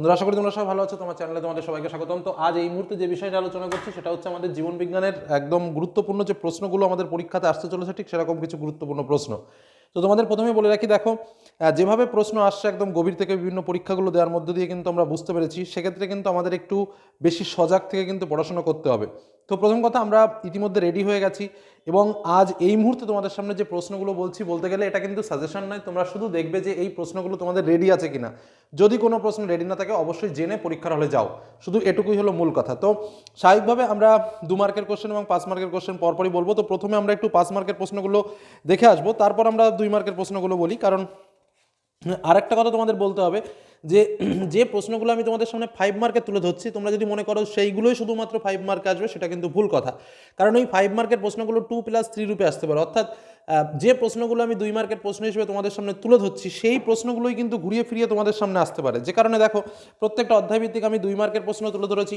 বন্ধুরা, আশা করি তোমরা সবাই ভালো আছো। তোমার চ্যানেলে তোমাদের সবাইকে স্বাগতম। তো আজ এই মুহূর্তে যে বিষয়টা আলোচনা করছি, সেটা হচ্ছে আমাদের জীবন বিজ্ঞানের একদম গুরুত্বপূর্ণ যে প্রশ্নগুলো আমাদের পরীক্ষাতে আসতে চলেছে, ঠিক সেরকম কিছু গুরুত্বপূর্ণ প্রশ্ন। তো তোমাদের প্রথমে বলে রাখি, দেখো যেভাবে প্রশ্ন আসছে একদম গভীর থেকে বিভিন্ন পরীক্ষাগুলো দেওয়ার মধ্য দিয়ে কিন্তু আমরা বুঝতে পেরেছি। সেক্ষেত্রে কিন্তু আমাদের একটু বেশি সজাগ থেকে কিন্তু পড়াশোনা করতে হবে। তো প্রথম কথা আমরা ইতিমধ্যে রেডি হয়ে গেছি এবং আজ এই মুহূর্তে তোমাদের সামনে যে প্রশ্নগুলো বলছি বলতে গেলে এটা কিন্তু সাজেশন নয়, তোমরা শুধু দেখবে যে এই প্রশ্নগুলো তোমাদের রেডি আছে কিনা। যদি কোনো প্রশ্ন রেডি না থাকে, অবশ্যই জেনে পরীক্ষার হলে যাও। শুধু এটুকুই হলো মূল কথা। তো স্বাভাবিকভাবে আমরা দু মার্কের কোশ্চেন এবং পাঁচ মার্কের কোশ্চেন পরপরই বলব। তো প্রথমে আমরা একটু পাঁচ মার্কের প্রশ্নগুলো দেখে আসব। তারপর আমরা দুই মার্কের প্রশ্নগুলো বলি। কারণ আরেকটা কথা তোমাদের বলতে হবে যে যে প্রশ্নগুলো আমি তোমাদের সামনে ফাইভ মার্কে তুলে ধরছি, তোমরা যদি মনে করো সেইগুলোই শুধুমাত্র ফাইভ মার্কে আসবে, সেটা কিন্তু ভুল কথা। কারণ ওই ফাইভ মার্কের প্রশ্নগুলো টু প্লাস থ্রি রূপে আসতে পারে। অর্থাৎ যে প্রশ্নগুলো আমি দুই মার্কের প্রশ্ন হিসেবে তোমাদের সামনে তুলে ধরছি, সেই প্রশ্নগুলোই কিন্তু ঘুরিয়ে ফিরিয়ে তোমাদের সামনে আসতে পারে। যে কারণে দেখো, প্রত্যেকটা অধ্যায়ভিত্তিক আমি দুই মার্কের প্রশ্ন তুলে ধরেছি।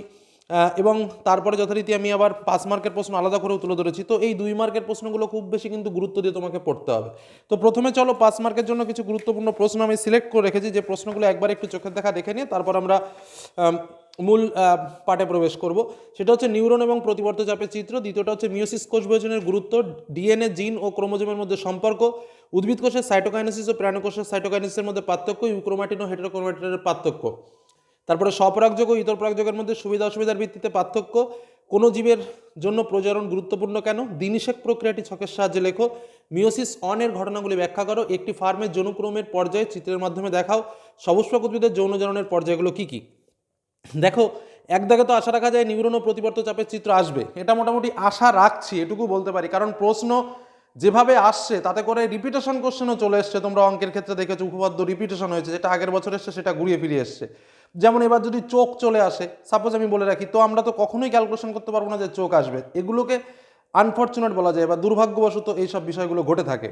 এবং তারপরে যথারীতি আমি আবার পাঁচ মার্কের প্রশ্ন আলাদা করেও তুলে ধরেছি। তো এই দুই মার্কের প্রশ্নগুলো খুব বেশি কিন্তু গুরুত্ব দিয়ে তোমাকে পড়তে হবে। তো প্রথমে চলো পাঁচ মার্কের জন্য কিছু গুরুত্বপূর্ণ প্রশ্ন আমি সিলেক্ট করে রেখেছি। যে প্রশ্নগুলো একবার একটু চোখের দেখা দেখে নিয়ে তারপর আমরা মূল পাঠে প্রবেশ করব। সেটা হচ্ছে নিউরন এবং প্রতিবর্ত চাপের চিত্র। দ্বিতীয়টা হচ্ছে মিওসিস কোষ বিভাজনের গুরুত্ব, ডিএনএ, জিন ও ক্রোমোজোমের মধ্যে সম্পর্ক। উদ্ভিদ কোষের সাইটোকাইনেসিস ও প্রাণকোষের সাইটোকাইনেসিসের মধ্যে পার্থক্য, ইউক্রোমাটিন ও হেটেরোক্রোমাটিনের পার্থক্য। তারপরে স্বপরাগযোগ ও ইতর পরাগযোগের মধ্যে সুবিধা অসুবিধার ভিত্তিতে পার্থক্য। কোনো জীবের জন্য প্রজনন গুরুত্বপূর্ণ কেন? দিনিশেক প্রক্রিয়াটি ছকের সাহায্যে লেখো। মিওসিস অনের ঘটনাগুলি ব্যাখ্যা করো। একটি ফার্মের যৌনক্রমের পর্যায়ে চিত্রের মাধ্যমে দেখাও। সবুজপাক উদ্ভিদের যৌনজননের পর্যায়গুলো কী কী? দেখো, এক দাগে তো আশা রাখা যায় নিউরন ও প্রতিবর্ত চাপের চিত্র আসবে। এটা মোটামুটি আশা রাখছি, এটুকু বলতে পারি। কারণ প্রশ্ন যেভাবে আসছে, তাতে করে রিপিটেশন কোশ্চেনও চলে এসছে। তোমরা অঙ্কের ক্ষেত্রে দেখেছ, উপপাদ্য রিপিটেশন হয়েছে। যেটা আগের বছর এসছে, সেটা ঘুরিয়ে ফিরিয়ে এসছে। যেমন এবার যদি চোখ চলে আসে সাপোজ আমি বলে রাখি, তো আমরা তো কখনোই ক্যালকুলেশন করতে পারব না যে চোখ আসবে। এগুলোকে আনফর্চুনেট বলা যায় বা দুর্ভাগ্যবশত এইসব বিষয়গুলো ঘটে থাকে।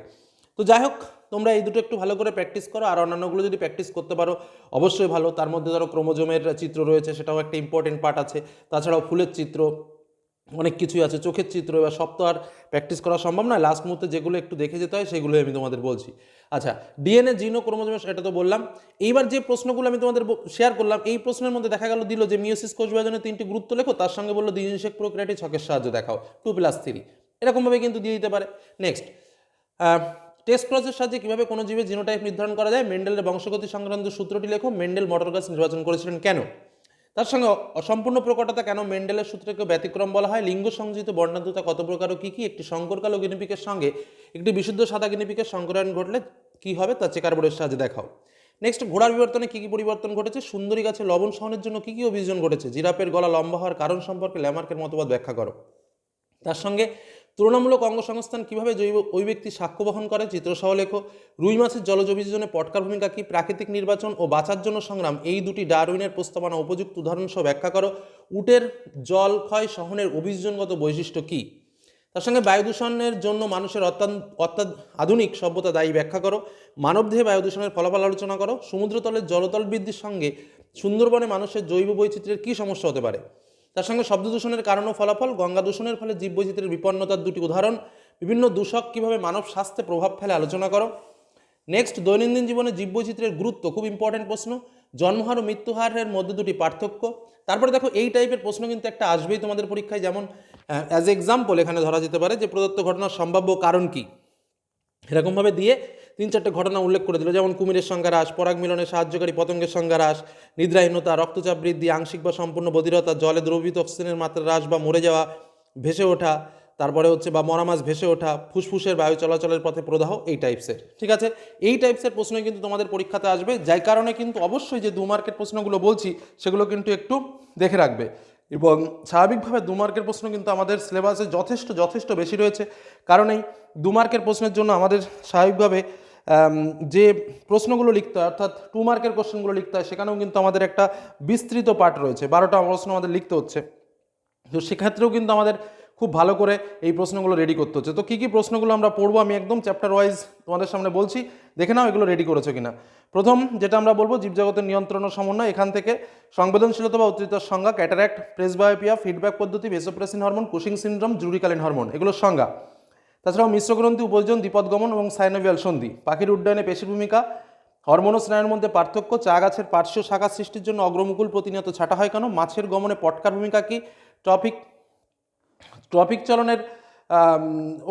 তো যাই হোক, তোমরা এই দুটো একটু ভালো করে প্র্যাকটিস করো, আর অন্যান্যগুলো যদি প্র্যাকটিস করতে পারো, অবশ্যই ভালো। তার মধ্যে ধরো ক্রোমোজোমের চিত্র রয়েছে, সেটাও একটা ইম্পর্টেন্ট পার্ট আছে। তাছাড়াও ফুলের চিত্র অনেক কিছুই আছে। চোখের চিত্র, এবার সব তো আর প্র্যাকটিস করা সম্ভব নয়। লাস্ট মুহূর্তে যেগুলো একটু দেখে যেতে হয়, সেগুলোই আমি তোমাদের বলছি। আচ্ছা ডিএনএ জিনো ক্রোমোজোমের এটা তো বললাম। এইবার যে প্রশ্নগুলো আমি তোমাদের শেয়ার করলাম, এই প্রশ্নের মধ্যে দেখা গেল, দিল যে মিওসিস কোষ বিভাজনের তিনটি গুরুত্ব লেখো, তার সঙ্গে বলল দ্বিজিনসেক প্রক্রিয়াটি ছকের সাহায্যে দেখাও। টু প্লাস থ্রি এরকমভাবে কিন্তু দিয়ে দিতে পারে। নেক্সট টেস্ট ক্রসের সাহায্যে কীভাবে কোনো জীবের জিনোটাইপ নির্ধারণ করা যায়? মেন্ডেলের বংশগতি সংক্রান্ত সূত্রটি লেখো। মেন্ডেল মটর গাছ নির্বাচন করেছিলেন কেন? তার সঙ্গে অসম্পূর্ণ প্রকটতা কেন মেন্ডেলের সূত্রকে ব্যতিক্রম বলা হয়? লিঙ্গ সংযোজিত বর্ণাঢ্যতা কত প্রকার ও কী কী? একটি শঙ্করকালো গিনিপিকের সঙ্গে একটি বিশুদ্ধ সাদা গিনিপিকের সংকরায়ন ঘটলে কী হবে? তা চেকার বোর্ডের সাহায্যে দেখাও। নেক্সট ঘোড়ার বিবর্তনে কী কী পরিবর্তন ঘটেছে? সুন্দরী গাছে লবণ সহনের জন্য কী কী অভিযোজন ঘটেছে? জিরাপের গলা লম্বা হওয়ার কারণ সম্পর্কে ল্যামার্কের মতবাদ ব্যাখ্যা করো। তার সঙ্গে তুলনামূলক অঙ্গসংস্থান কীভাবে জৈব, ওই ব্যক্তি সাক্ষ্য বহন করে? চিত্রসহ লেখো। রুই মাছের জলজ অভিযোজনে পটকার ভূমিকা কি? প্রাকৃতিক নির্বাচন ও বাঁচার জন্য সংগ্রাম, এই দুটি ডারউইনের প্রস্তাবনা উপযুক্ত উদাহরণ সহ ব্যাখ্যা করো। উটের জল ক্ষয় সহনের অভিযোজনগত বৈশিষ্ট্য কী? তার সঙ্গে বায়ু দূষণের জন্য মানুষের অত্যাধ আধুনিক সভ্যতা দায়ী ব্যাখ্যা করো। মানবদেহে বায়ু দূষণের ফলাফল আলোচনা করো। সমুদ্রতলের জলতল বৃদ্ধির সঙ্গে সুন্দরবনে মানুষের জৈব বৈচিত্র্যের কী সমস্যা হতে পারে? তার সঙ্গে শব্দ দূষণের কারণ ও ফলাফল, গঙ্গা দূষণের ফলে জীববৈচিত্র্যের বিপন্নতার দুটি উদাহরণ, বিভিন্ন দূষক কীভাবে মানব স্বাস্থ্যে প্রভাব ফেলে আলোচনা করো। নেক্সট দৈনন্দিন জীবনে জীববৈচিত্র্যের গুরুত্ব, খুব ইম্পর্টেন্ট প্রশ্ন। জন্মহার ও মৃত্যুহারের মধ্যে দুটি পার্থক্য। তারপরে দেখো, এই টাইপের প্রশ্ন কিন্তু একটা আসবেই তোমাদের পরীক্ষায়। যেমন অ্যাজ এক্সাম্পল এখানে ধরা যেতে পারে যে প্রদত্ত ঘটনার সম্ভাব্য কারণ কী। এরকমভাবে দিয়ে তিন চারটে ঘটনা উল্লেখ করে দিল। যেমন কুমিরের সংখ্যা হ্রাস পরাগ মিলনে সাহায্যকারী পতঙ্গের সংখ্যা হ্রাস নিদ্রাহীনতা, রক্তচাপ বৃদ্ধি, আংশিক বা সম্পূর্ণ বধিরতা, জলে দ্রবীভূত অক্সিজেনের মাত্রা হ্রাস বা মরে যাওয়া, ভেসে ওঠা, তারপরে হচ্ছে বা মরা মাছ ভেসে ওঠা, ফুসফুসের বায়ু চলাচলের পথে প্রদাহ, এই টাইপসের ঠিক আছে? এই টাইপসের প্রশ্ন কিন্তু তোমাদের পরীক্ষাতে আসবে। যার কারণে কিন্তু অবশ্যই যে দু মার্কের প্রশ্নগুলো বলছি, সেগুলো কিন্তু একটু দেখে রাখবে। এবং স্বাভাবিকভাবে দু মার্কের প্রশ্ন কিন্তু আমাদের সিলেবাসে যথেষ্ট যথেষ্ট বেশি রয়েছে। কারণ এই দু মার্কের প্রশ্নের জন্য আমাদের স্বাভাবিকভাবে যে প্রশ্নগুলো লিখতে হয়, অর্থাৎ টু মার্কের কোশ্চেনগুলো লিখতে হয়, সেখানেও কিন্তু আমাদের একটা বিস্তৃত পাঠ রয়েছে। বারোটা প্রশ্ন আমাদের লিখতে হচ্ছে। তো সেক্ষেত্রেও কিন্তু আমাদের খুব ভালো করে এই প্রশ্নগুলো রেডি করতে হচ্ছে। তো কী কী প্রশ্নগুলো আমরা পড়ব, আমি একদম চ্যাপ্টার ওয়াইজ তোমাদের সামনে বলছি। দেখে নাও এগুলো রেডি করেছ কিনা। প্রথম যেটা আমরা বলব, জীবজগতের নিয়ন্ত্রণ ও সমন্বয়। এখান থেকে সংবেদনশীলতা বা উত্তরিতার সংজ্ঞা ক্যাটারাক্ট প্রেসবায়োপিয়া ফিডব্যাক পদ্ধতি ভেসোপ্রেসিন হরমোন কুশিং সিনড্রোম জরুরিকালীন হরমোন এগুলোর সংজ্ঞা। তাছাড়াও মিশ্রগ্রন্থি উপযোজন দ্বিপদগমন এবং সাইনোভিয়াল সন্ধি। পাখির উড্ডয়নে পেশির ভূমিকা হরমোন স্নায়ুর মধ্যে পার্থক্য, চা গাছের পার্শ্ব শাখা সৃষ্টির জন্য অগ্রমুকুল প্রতিনিয়ত ছাটা হয় কেন? মাছের গমনে পটকার ভূমিকা কি? ট্রফিক ট্রফিক চলনের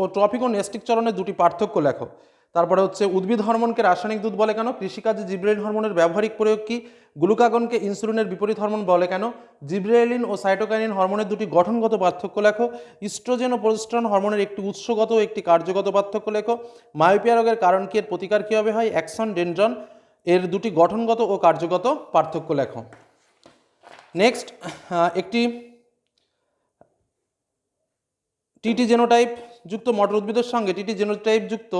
ও ট্রফিক ও নেস্টিক চলনের দুটি পার্থক্য লেখো। তারপরে হচ্ছে উদ্ভিদ হরমোনকে রাসায়নিক দুধ বলে কেন? কৃষিকাজে জিব্রেলিন হরমোনের ব্যবহারিক প্রয়োগ কি? গ্লুকাগনকে ইনসুলিনের বিপরীত হরমোন বলে কেন? জিব্রেলিন ও সাইটোকাইনিন হরমোনের দুটি গঠনগত পার্থক্য লেখো। ইস্ট্রোজেন ও প্রোস্ট্রন হরমোনের একটি উৎসগত ও একটি কার্যগত পার্থক্য লেখো। মায়োপিয়া রোগের কারণ কি? এর প্রতিকার কীভাবে হয়? অ্যাকশন ডেনড্রন এর দুটি গঠনগত ও কার্যগত পার্থক্য লেখো। নেক্সট একটি টিটি জেনোটাইপ যুক্ত মটর উদ্ভিদের সঙ্গে টিটি জেনোটাইপ যুক্ত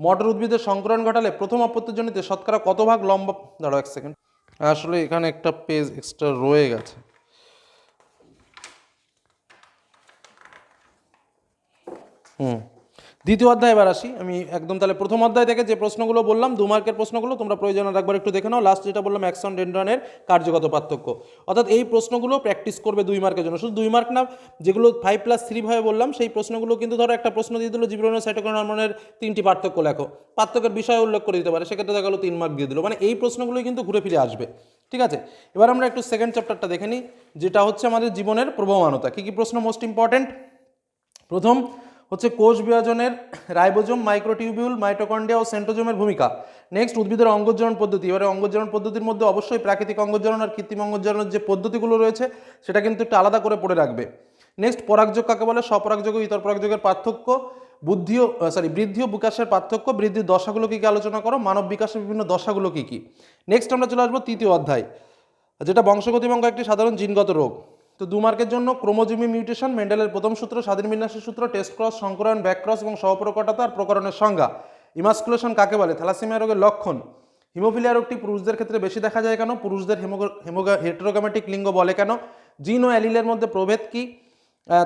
মটর উদ্ভিদের সংকরণ ঘটালে প্রথম অপত্যজনিতে শতকরা কত ভাগ লম্বা দাঁড়াও এক সেকেন্ড আসলে এখানে একটা পেজ এক্সট্রা রয়ে গেছে। হুম। দ্বিতীয় অধ্যায় এবার আসি। আমি একদম তাহলে প্রথম অধ্যায় থেকে যে প্রশ্নগুলো বললাম, দু মার্কের প্রশ্নগুলো, তোমরা প্রয়োজন একবার একটু দেখে নাও। লাস্ট যেটা বললাম অ্যাকশন ডেন্ড্রনের কার্যগত পার্থক্য। অর্থাৎ এই প্রশ্নগুলো প্র্যাকটিস করবে দুই মার্কের জন্য। শুধু দুই মার্ক না, যেগুলো ফাইভ প্লাস থ্রি ভাবে বললাম, সেই প্রশ্নগুলো কিন্তু ধরো একটা প্রশ্ন দিয়ে দিল, জীবন সাইটোকন হরমোনের তিনটি পার্থক্য লেখো। পার্থক্যের বিষয় উল্লেখ করে দিতে পারে, সেক্ষেত্রে দেখা গেলো তিন মার্ক দিয়ে দিল। মানে এই প্রশ্নগুলোই কিন্তু ঘুরে ফিরে আসবে। ঠিক আছে? এবার আমরা একটু সেকেন্ড চ্যাপ্টারটা দেখে নিই, যেটা হচ্ছে আমাদের জীবনের প্রবমানতা। কী কী প্রশ্ন মোস্ট ইম্পর্ট্যান্ট প্রথম হচ্ছে কোষ বিভাজনের রাইবোজোম মাইক্রোটিউবিউল মাইটোকন্ডিয়া ও সেন্টোজোমের ভূমিকা। নেক্সট উদ্ভিদের অঙ্গজনন পদ্ধতি। এবারে অঙ্গজনন পদ্ধতির মধ্যে অবশ্যই প্রাকৃতিক অঙ্গজনন আর কৃত্রিম অঙ্গজননের যে পদ্ধতিগুলো রয়েছে, সেটা কিন্তু একটু আলাদা করে পড়ে রাখবে। নেক্সট পরাগযোগ কাকে বলে? স্বপরাগযোগ ও ইতর পরাগযোগের পার্থক্য, বুদ্ধি ও সরি বৃদ্ধি ও বিকাশের পার্থক্য, বৃদ্ধির দশাগুলো কী কী আলোচনা করো? মানব বিকাশের বিভিন্ন দশাগুলো কী কী? নেক্সট আমরা চলে আসব তৃতীয় অধ্যায়, যেটা বংশগতি একটি সাধারণ জিনগত রোগ। তো দু মার্কের জন্য ক্রোমোজোমি মিউটেশন, মেন্ডেলের প্রথম সূত্র, স্বাধীন বিন্যাসের সূত্র, টেস্ট ক্রস, সংকরণ, ব্যাক ক্রস এবং সহপ্রকটতা আর প্রকরণের সংজ্ঞা। ইমাস্কুলেশন কাকে বলে? থ্যালাসেমিয়া রোগের লক্ষণ। হিমোফিলিয়া রোগটি পুরুষদের ক্ষেত্রে বেশি দেখা যায় কেন? পুরুষদের হেমোগা হেটেরোগামেটিক লিঙ্গ বলে কেন? জিন ও অ্যালিলের মধ্যে প্রভেদ কি?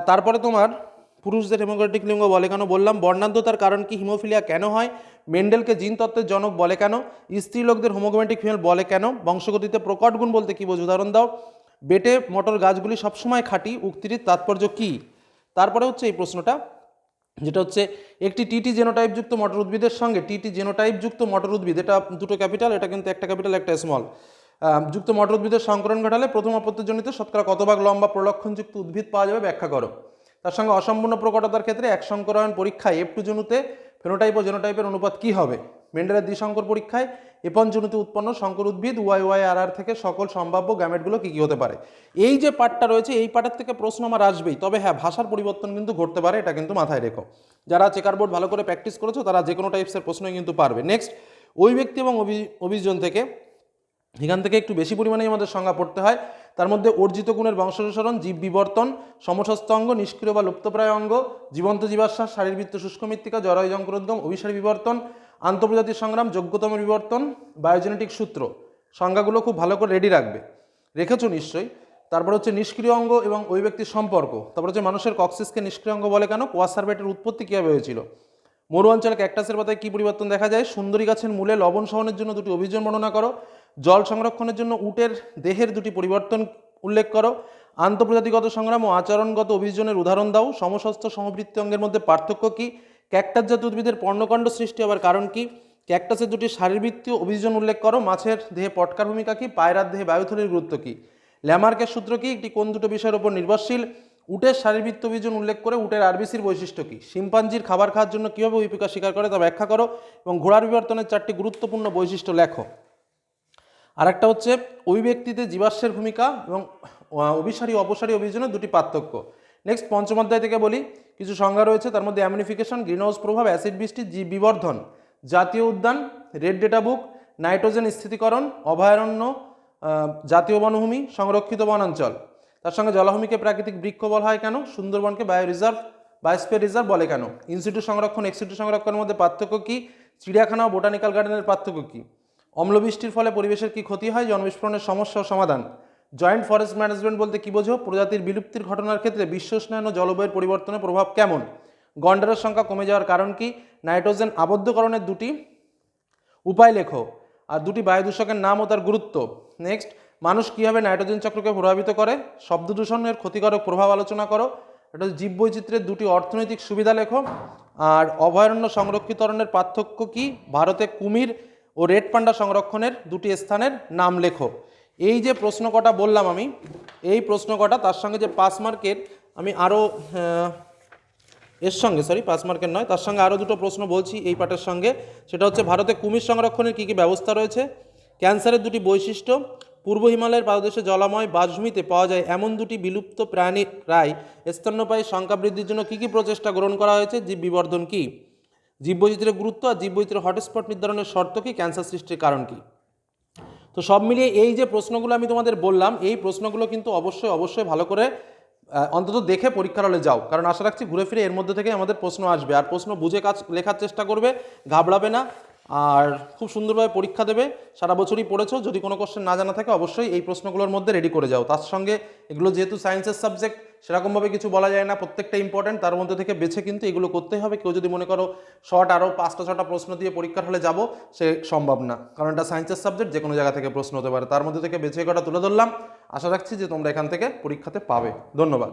তারপরে তোমার পুরুষদের হেমোগ্রাটিক লিঙ্গ বলে কেন বললাম? বর্ণাঢ্যতার কারণ কি? হিমোফিলিয়া কেন হয়? মেন্ডেলকে জিন তত্ত্বের জনক বলে কেন? স্ত্রী লোকদের হোমোগ্রামেটিক ফিমেল বলে কেন? বংশগতিতে প্রকট গুণ বলতে কী বোঝো? উদাহরণ দাও। বেটে মটর গাছগুলি সবসময় খাঁটি উক্তির তাৎপর্য কি? তারপরে হচ্ছে এই প্রশ্নটা, যেটা হচ্ছে, একটি টিটি জেনোটাইপ যুক্ত মটর উদ্ভিদের সঙ্গে টিটি জেনোটাইপ যুক্ত মটর উদ্ভিদ, এটা দুটো ক্যাপিটাল এটা কিন্তু একটা ক্যাপিটাল একটা স্মল যুক্ত মটর উদ্ভিদের সংকরণ ঘটালে প্রথম অপত্যজনিত শতকরা কত ভাগ লম্বা প্রলক্ষণযুক্ত উদ্ভিদ পাওয়া যাবে ব্যাখ্যা করো। তার সঙ্গে অসম্পূর্ণ প্রকটতার ক্ষেত্রে এক সংকরায়ন পরীক্ষায় এফ টু জনুতে ফেনোটাইপ ও জেনোটাইপের অনুপাত কী হবে? মেন্ডেলের দ্বিসংকর পরীক্ষায় এপন জনুতে উৎপন্ন সংকর উদ্ভিদ ওয়াই ওয়াই আর আর থেকে সকল সম্ভাব্য গ্যামেটগুলো কী কী হতে পারে? এই যে পার্টটা রয়েছে, এই পার্টের থেকে প্রশ্ন আমার আসবেই। তবে হ্যাঁ ভাষার পরিবর্তন কিন্তু ঘটতে পারে, এটা কিন্তু মাথায় রেখো। যারা চেকার বোর্ড ভালো করে প্র্যাকটিস করেছ, তারা যে কোনো টাইপসের প্রশ্নই কিন্তু পারবে। নেক্সট ওই ব্যক্তি এবং অভি- অভিযোজন থেকে এখান থেকে একটু বেশি পরিমাণেই আমাদের সংজ্ঞা পড়তে হয়। তার মধ্যে অর্জিত গুণের বংশানুসরণ, জীব বিবর্তন সমস্ত অঙ্গ, নিষ্ক্রিয় বা লুপ্তপ্রায় অঙ্গ, জীবন্ত জীবাশ্বাস শারীরবৃত্ত শুষ্ক মৃত্তিকা, জরায়ু যঙ্করোদ্গম অভিসারী বিবর্তন আন্তর্জাতিক সংগ্রাম, যোগ্যতম বিবর্তন, বায়োজেনেটিক সূত্র, সংজ্ঞাগুলো খুব ভালো করে রেডি রাখবে। রেখেছো নিশ্চয়ই। তারপর হচ্ছে নিষ্ক্রিয় অঙ্গ এবং ওই ব্যক্তির সম্পর্ক। তারপর হচ্ছে মানুষের কক্সিসকে নিষ্ক্রিয় অঙ্গ বলে কেন? কোয়াসারবেটের উৎপত্তি কীভাবে হয়েছিল? মরু অঞ্চলে ক্যাকটাসের পাতায় কী পরিবর্তন দেখা যায়? সুন্দরী গাছের মূলে লবণ সহনের জন্য দুটি অভিযোজন বর্ণনা করো। জল সংরক্ষণের জন্য উটের দেহের দুটি পরিবর্তন উল্লেখ করো। আন্তর্জাতিকগত সংগ্রাম ও আচরণগত অভিযোজনের উদাহরণ দাও। সমস্ত সমবৃত্তি অঙ্গের মধ্যে পার্থক্য কী? ক্যাকটাস জাতীয় উদ্ভিদের পর্ণকাণ্ড সৃষ্টি হবার কারণ কি? ক্যাকটাসের দুটি শারীরবৃত্তীয় অভিযোজন উল্লেখ করো। মাছের দেহে পটকার ভূমিকা কী? পায়রার দেহে বায়ুথলির গুরুত্ব কী? ল্যামার্কের সূত্র কি? একটি কোন দুটো বিষয়ের উপর নির্ভরশীল? উটের শারীরবৃত্ত অভিযোজন উল্লেখ করে উটের আরবিসির বৈশিষ্ট্য কী? শিম্পাঞ্জির খাবার খাওয়ার জন্য কীভাবে উইপিকা স্বীকার করে তা ব্যাখ্যা করো এবং ঘোড়ার বিবর্তনের চারটি গুরুত্বপূর্ণ বৈশিষ্ট্য লেখো। আর একটা হচ্ছে ওই ব্যক্তিতে জীবাশ্মের ভূমিকা এবং অভিসারী অপসারী অভিযোজনের দুটি পার্থক্য। নেক্সট পঞ্চম অধ্যায় থেকে বলি, কিছু সংজ্ঞা রয়েছে, তার মধ্যে অ্যামিনিফিকেশন গ্রিনহাউস প্রভাব অ্যাসিড বৃষ্টি, জীব বিবর্ধন, জাতীয় উদ্যান রেড ডেটা বুক নাইট্রোজেন স্থিতিকরণ, অভয়ারণ্য জাতীয় বনভূমি, সংরক্ষিত বনাঞ্চল। তার সঙ্গে জলাভূমিকে প্রাকৃতিক বৃক্ষ বলা হয় কেন? সুন্দরবনকে বায়ো রিজার্ভ বায়োস্ফিয়ার রিজার্ভ বলে কেন? ইনস্টিটিউট সংরক্ষণ এক্সিটিউট সংরক্ষণের মধ্যে পার্থক্য কী? চিড়িয়াখানা ও বোটানিক্যাল গার্ডেনের পার্থক্য কী? অম্লবৃষ্টির ফলে পরিবেশের কি ক্ষতি হয়? জনবিস্ফোরণের সমস্যা ও সমাধান। জয়েন্ট ফরেস্ট ম্যানেজমেন্ট বলতে কি বোঝো? প্রজাতির বিলুপ্তির ঘটনার ক্ষেত্রে বিশ্ব উষ্ণায়ন ও জলবায়ুর পরিবর্তনের প্রভাব কেমন? গন্ডারের সংখ্যা কমে যাওয়ার কারণ কি? নাইট্রোজেন আবদ্ধকরণের দুটি উপায় লেখো। আর দুটি বায়ু দূষকের নাম ও তার গুরুত্ব। নেক্সট মানুষ কীভাবে নাইট্রোজেন চক্রকে প্রভাবিত করে? শব্দ দূষণের ক্ষতিকারক প্রভাব আলোচনা করো। এটা হচ্ছে জীববৈচিত্র্যের দুটি অর্থনৈতিক সুবিধা লেখো। আর অভয়ারণ্য সংরক্ষিতরণের পার্থক্য কি? ভারতে কুমির ও রেড পান্ডা সংরক্ষণের দুটি স্থানের নাম লেখো। এই যে প্রশ্ন কটা বললাম আমি, এই প্রশ্ন কটা, তার সঙ্গে যে পাস মার্কের আমি আরও এর সঙ্গে সরি পাঁচ মার্কের নয়, তার সঙ্গে আরও দুটো প্রশ্ন বলছি এই পাঠের সঙ্গে। সেটা হচ্ছে ভারতে কুমির সংরক্ষণের কী কী ব্যবস্থা রয়েছে? ক্যান্সারের দুটি বৈশিষ্ট্য, পূর্ব হিমালয়ের পাদদেশে জলাময় বাসভূমিতে পাওয়া যায় এমন দুটি বিলুপ্ত প্রাণী প্রায় স্তন্যপায়ী সংখ্যা বৃদ্ধির জন্য কী কী প্রচেষ্টা গ্রহণ করা হয়েছে? জীব বিবর্ধন কী? জীববৈচিত্র্যের গুরুত্ব আর জীববৈচিত্র্য হটস্পট নির্ধারণের শর্ত কী? ক্যান্সার সৃষ্টির কারণ কী? তো সব মিলিয়ে এই যে প্রশ্নগুলো আমি তোমাদের বললাম, এই প্রশ্নগুলো কিন্তু অবশ্যই অবশ্যই ভালো করে অন্তত দেখে পরীক্ষার হলে যাও। কারণ আশা রাখছি ঘুরে ফিরে এর মধ্যে থেকে আমাদের প্রশ্ন আসবে। আর প্রশ্ন বুঝে কাজ, লেখার চেষ্টা করবে, ঘাবড়াবে না। আর খুব সুন্দরভাবে পরীক্ষা দেবে। সারা বছরই পড়েছো, যদি কোনো কোশ্চেন না জানা থাকে, অবশ্যই এই প্রশ্নগুলোর মধ্যে রেডি করে যাও। তার সঙ্গে এগুলো যেহেতু সায়েন্সের সাবজেক্ট সেরকমভাবে কিছু বলা যায় না, প্রত্যেকটা ইম্পর্টেন্ট তার মধ্যে থেকে বেছে কিন্তু এগুলো করতে হবে। কেউ যদি মনে করো শর্ট আরও পাঁচটা, ছটা প্রশ্ন দিয়ে পরীক্ষার হলে যাব, সে সম্ভব না। কারণ এটা সায়েন্সের সাবজেক্ট যে কোনো জায়গা থেকে প্রশ্ন হতে পারে। তার মধ্যে থেকে বেছে কটা তুলে ধরলাম। আশা রাখছি যে তোমরা এখান থেকে পরীক্ষাতে পাবে। ধন্যবাদ।